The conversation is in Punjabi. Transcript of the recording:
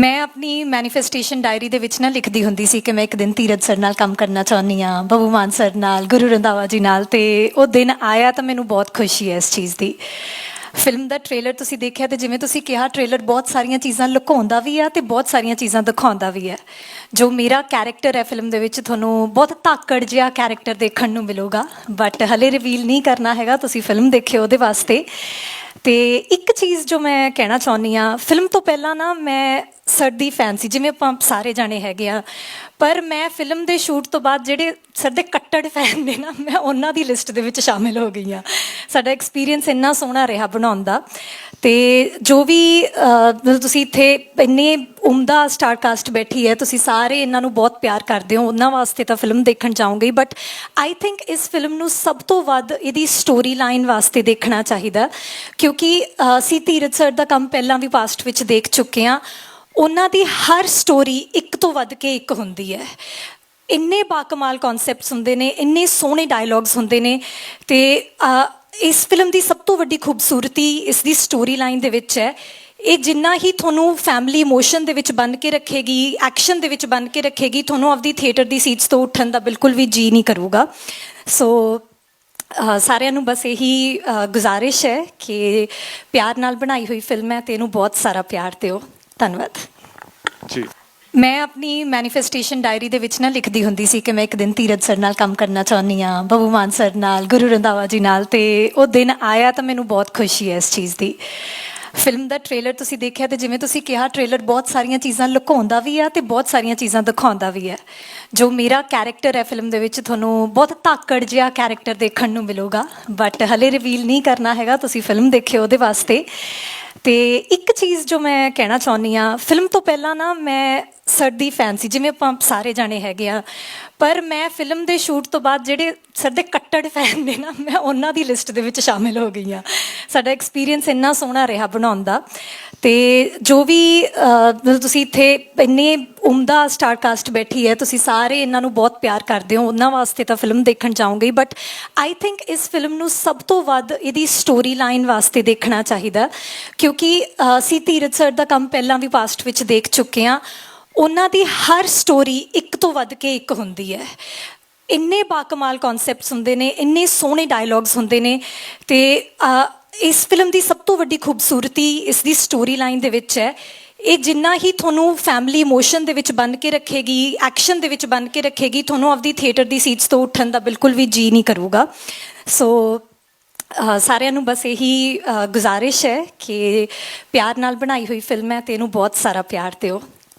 ਮੈਂ ਆਪਣੀ ਮੈਨੀਫੈਸਟੇਸ਼ਨ ਡਾਇਰੀ ਦੇ ਵਿੱਚ ਨਾ ਲਿਖਦੀ ਹੁੰਦੀ ਸੀ ਕਿ ਮੈਂ ਇੱਕ ਦਿਨ ਧੀਰਜ ਸਰ ਨਾਲ ਕੰਮ ਕਰਨਾ ਚਾਹੁੰਦੀ ਆ ਬੱਬੂ ਮਾਨ ਸਰ ਨਾਲ, ਗੁਰੂ ਰੰਧਾਵਾ ਜੀ ਨਾਲ ਤੇ ਉਹ ਦਿਨ ਆਇਆ ਤਾਂ ਮੈਨੂੰ ਬਹੁਤ ਖੁਸ਼ੀ ਹੈ ਇਸ ਚੀਜ਼ ਦੀ। ਫਿਲਮ ਦਾ ਟ੍ਰੇਲਰ ਤੁਸੀਂ ਦੇਖਿਆ ਤੇ ਜਿਵੇਂ ਤੁਸੀਂ ਕਿਹਾ ਟ੍ਰੇਲਰ ਬਹੁਤ ਸਾਰੀਆਂ ਚੀਜ਼ਾਂ ਲੁਕਾਉਂਦਾ ਵੀ ਆ ਤੇ ਬਹੁਤ ਸਾਰੀਆਂ ਚੀਜ਼ਾਂ ਦਿਖਾਉਂਦਾ ਵੀ ਹੈ। ਜੋ ਮੇਰਾ ਕੈਰੈਕਟਰ ਹੈ ਫਿਲਮ ਦੇ ਵਿੱਚ, ਤੁਹਾਨੂੰ ਬਹੁਤ ਧਾਕੜ ਜਿਹਾ ਕੈਰੈਕਟਰ ਦੇਖਣ ਨੂੰ ਮਿਲੂਗਾ। ਬਟ ਹਲੇ ਰਿਵੀਲ ਨਹੀਂ ਕਰਨਾ ਹੈਗਾ, ਤੁਸੀਂ ਫਿਲਮ ਦੇਖਿਓ ਉਹਦੇ ਵਾਸਤੇ। ਤੇ ਇੱਕ ਚੀਜ਼ ਜੋ ਮੈਂ ਕਹਿਣਾ ਚਾਹੁੰਦੀ ਆ ਫਿਲਮ ਤੋਂ ਪਹਿਲਾਂ ਨਾ ਮੈਂ ਸਰ ਦੀ ਫੈਨ ਸੀ, ਜਿਵੇਂ ਆਪਾਂ ਸਾਰੇ ਜਾਣੇ ਹੈਗੇ ਆ। ਪਰ ਮੈਂ ਫਿਲਮ ਦੇ ਸ਼ੂਟ ਤੋਂ ਬਾਅਦ ਜਿਹੜੇ ਸਰ ਦੇ ਕੱਟੜ ਫੈਨ ਨੇ ਨਾ, ਮੈਂ ਉਹਨਾਂ ਦੀ ਲਿਸਟ ਦੇ ਵਿੱਚ ਸ਼ਾਮਿਲ ਹੋ ਗਈ ਆ ਸਾਡਾ ਐਕਸਪੀਰੀਅੰਸ ਇੰਨਾ ਸੋਹਣਾ ਰਿਹਾ ਬਣਾਉਣ ਦਾ। ਤੇ ਜੋ ਵੀ ਤੁਸੀਂ ਇੱਥੇ ਇੰਨੇ ਉਮਦਾ ਸਟਾਰ ਕਾਸਟ ਬੈਠੀ ਹੈ, ਤੁਸੀਂ ਸਾਰੇ ਇਹਨਾਂ ਨੂੰ ਬਹੁਤ ਪਿਆਰ ਕਰਦੇ ਹੋ। ਉਹਨਾਂ ਵਾਸਤੇ ਤਾਂ ਫਿਲਮ ਦੇਖਣ ਜਾਉਂਗੇ ਬਟ ਆਈ ਥਿੰਕ ਇਸ ਫਿਲਮ ਨੂੰ ਸਭ ਤੋਂ ਵੱਧ ਇਹਦੀ ਸਟੋਰੀ ਲਾਈਨ ਵਾਸਤੇ ਦੇਖਣਾ ਚਾਹੀਦਾ। ਕਿਉਂਕਿ ਅਸੀਂ ਧੀਰਜ ਸਰ ਦਾ ਕੰਮ ਪਹਿਲਾਂ ਵੀ ਪਾਸਟ ਵਿੱਚ ਦੇਖ ਚੁੱਕੇ ਹਾਂ। ਉਹਨਾਂ ਦੀ ਹਰ ਸਟੋਰੀ ਇੱਕ ਤੋਂ ਵੱਧ ਕੇ ਇੱਕ ਹੁੰਦੀ ਹੈ। ਇੰਨੇ ਬਾਕਮਾਲ ਕਨਸੈਪਟਸ ਹੁੰਦੇ ਨੇ, ਇੰਨੇ ਸੋਹਣੇ ਡਾਇਲੌਗਸ ਹੁੰਦੇ ਨੇ ਤੇ ਇਸ ਫਿਲਮ ਦੀ ਸਭ ਤੋਂ ਵੱਡੀ ਖੂਬਸੂਰਤੀ ਇਸ ਦੀ ਸਟੋਰੀ ਲਾਈਨ ਦੇ ਵਿੱਚ ਹੈ। ਇਹ ਜਿੰਨਾ ਹੀ ਤੁਹਾਨੂੰ ਫੈਮਿਲੀ ਇਮੋਸ਼ਨ ਦੇ ਵਿੱਚ ਬੰਨ ਕੇ ਰੱਖੇਗੀ ਐਕਸ਼ਨ ਦੇ ਵਿੱਚ ਬੰਨ ਕੇ ਰੱਖੇਗੀ, ਤੁਹਾਨੂੰ ਆਪਦੀ ਥੀਏਟਰ ਦੀ ਸੀਟਸ ਤੋਂ ਉੱਠਣ ਦਾ ਬਿਲਕੁਲ ਵੀ ਜੀ ਨਹੀਂ ਕਰੂਗਾ। ਸੋ ਸਾਰਿਆਂ ਨੂੰ ਬਸ ਇਹੀ ਗੁਜ਼ਾਰਿਸ਼ ਹੈ ਕਿ ਪਿਆਰ ਨਾਲ ਬਣਾਈ ਹੋਈ ਫਿਲਮ ਹੈ ਤੇ ਇਹਨੂੰ ਬਹੁਤ ਸਾਰਾ ਪਿਆਰ ਦਿਓ। ਧੰਨਵਾਦ। ਜੀ। ਮੈਂ ਆਪਣੀ ਮੈਨੀਫੈਸਟੇਸ਼ਨ ਡਾਇਰੀ ਦੇ ਵਿੱਚ ਨਾ ਲਿਖਦੀ ਹੁੰਦੀ ਸੀ ਕਿ ਮੈਂ ਇੱਕ ਦਿਨ ਧੀਰਜ ਸਰ ਨਾਲ ਕੰਮ ਕਰਨਾ ਚਾਹੁੰਦੀ ਆ ਬੱਬੂ ਮਾਨ ਸਰ ਨਾਲ ਗੁਰੂ ਰੰਧਾਵਾ ਜੀ ਨਾਲ ਤੇ ਉਹ ਦਿਨ ਆਇਆ ਤਾਂ ਮੈਨੂੰ ਬਹੁਤ ਖੁਸ਼ੀ ਹੈ ਇਸ ਚੀਜ਼ ਦੀ। ਫਿਲਮ ਦਾ ਟ੍ਰੇਲਰ ਤੁਸੀਂ ਦੇਖਿਆ ਤੇ ਜਿਵੇਂ ਤੁਸੀਂ ਕਿਹਾ ਟ੍ਰੇਲਰ ਬਹੁਤ ਸਾਰੀਆਂ ਚੀਜ਼ਾਂ ਲੁਕਾਉਂਦਾ ਵੀ ਆ ਤੇ ਬਹੁਤ ਸਾਰੀਆਂ ਚੀਜ਼ਾਂ ਦਿਖਾਉਂਦਾ ਵੀ ਹੈ। ਜੋ ਮੇਰਾ ਕੈਰੈਕਟਰ ਹੈ ਫਿਲਮ ਦੇ ਵਿੱਚ ਤੁਹਾਨੂੰ ਬਹੁਤ ਧਾਕੜ ਜਿਹਾ ਕੈਰੈਕਟਰ ਦੇਖਣ ਨੂੰ ਮਿਲੂਗਾ ਬਟ ਹਲੇ ਰਿਵੀਲ ਨਹੀਂ ਕਰਨਾ ਹੈਗਾ ਤੁਸੀਂ ਫਿਲਮ ਦੇਖਿਓ ਉਹਦੇ ਵਾਸਤੇ। ਤੇ ਇੱਕ ਚੀਜ਼ ਜੋ ਮੈਂ ਕਹਿਣਾ ਚਾਹੁੰਦੀ ਆ ਫਿਲਮ ਤੋਂ ਪਹਿਲਾਂ ਨਾ ਮੈਂ ਸਰ ਦੀ ਫੈਨ ਸੀ, ਜਿਵੇਂ ਆਪਾਂ ਸਾਰੇ ਜਾਣੇ ਹੈਗੇ ਆ। ਪਰ ਮੈਂ ਫਿਲਮ ਦੇ ਸ਼ੂਟ ਤੋਂ ਬਾਅਦ ਜਿਹੜੇ ਸਰ ਦੇ ਕੱਟੜ ਫੈਨ ਨੇ ਨਾ, ਮੈਂ ਉਹਨਾਂ ਦੀ ਲਿਸਟ ਦੇ ਵਿੱਚ ਸ਼ਾਮਿਲ ਹੋ ਗਈ ਆ ਸਾਡਾ ਐਕਸਪੀਰੀਅੰਸ ਇੰਨਾ ਸੋਹਣਾ ਰਿਹਾ ਬਣਾਉਣ ਦਾ। ਤੇ ਜੋ ਵੀ ਤੁਸੀਂ ਇੱਥੇ ਇੰਨੇ ਉਮਦਾ ਸਟਾਰ ਕਾਸਟ ਬੈਠੀ ਹੈ, ਤੁਸੀਂ ਸਾਰੇ ਇਹਨਾਂ ਨੂੰ ਬਹੁਤ ਪਿਆਰ ਕਰਦੇ ਹੋ। ਉਹਨਾਂ ਵਾਸਤੇ ਤਾਂ ਫਿਲਮ ਦੇਖਣ ਜਾਉਂਗੇ ਬਟ ਆਈ ਥਿੰਕ ਇਸ ਫਿਲਮ ਨੂੰ ਸਭ ਤੋਂ ਵੱਧ ਇਹਦੀ ਸਟੋਰੀ ਲਾਈਨ ਵਾਸਤੇ ਦੇਖਣਾ ਚਾਹੀਦਾ। ਕਿਉਂਕਿ ਅਸੀਂ ਧੀਰਜ ਸਰ ਦਾ ਕੰਮ ਪਹਿਲਾਂ ਵੀ ਪਾਸਟ ਵਿੱਚ ਦੇਖ ਚੁੱਕੇ ਹਾਂ। ਉਹਨਾਂ ਦੀ ਹਰ ਸਟੋਰੀ ਇੱਕ ਤੋਂ ਵੱਧ ਕੇ ਇੱਕ ਹੁੰਦੀ ਹੈ। ਇੰਨੇ ਬਾਕਮਾਲ ਕਨਸੈਪਟਸ ਹੁੰਦੇ ਨੇ, ਇੰਨੇ ਸੋਹਣੇ ਡਾਇਲੌਗਸ ਹੁੰਦੇ ਨੇ ਤੇ ਇਸ ਫਿਲਮ ਦੀ ਸਭ ਤੋਂ ਵੱਡੀ ਖੂਬਸੂਰਤੀ ਇਸ ਦੀ ਸਟੋਰੀ ਲਾਈਨ ਦੇ ਵਿੱਚ ਹੈ। ਇਹ ਜਿੰਨਾ ਹੀ ਤੁਹਾਨੂੰ ਫੈਮਿਲੀ ਇਮੋਸ਼ਨ ਦੇ ਵਿੱਚ ਬੰਨ ਕੇ ਰੱਖੇਗੀ ਐਕਸ਼ਨ ਦੇ ਵਿੱਚ ਬੰਨ ਕੇ ਰੱਖੇਗੀ, ਤੁਹਾਨੂੰ ਆਪਦੀ ਥੀਏਟਰ ਦੀ ਸੀਟਸ ਤੋਂ ਉੱਠਣ ਦਾ ਬਿਲਕੁਲ ਵੀ ਜੀ ਨਹੀਂ ਕਰੂਗਾ। ਸੋ ਸਾਰਿਆਂ ਨੂੰ ਬਸ ਇਹੀ ਗੁਜ਼ਾਰਿਸ਼ ਹੈ ਕਿ ਪਿਆਰ ਨਾਲ ਬਣਾਈ ਹੋਈ ਫਿਲਮ ਹੈ ਤੇ ਇਹਨੂੰ ਬਹੁਤ ਸਾਰਾ ਪਿਆਰ ਦਿਓ।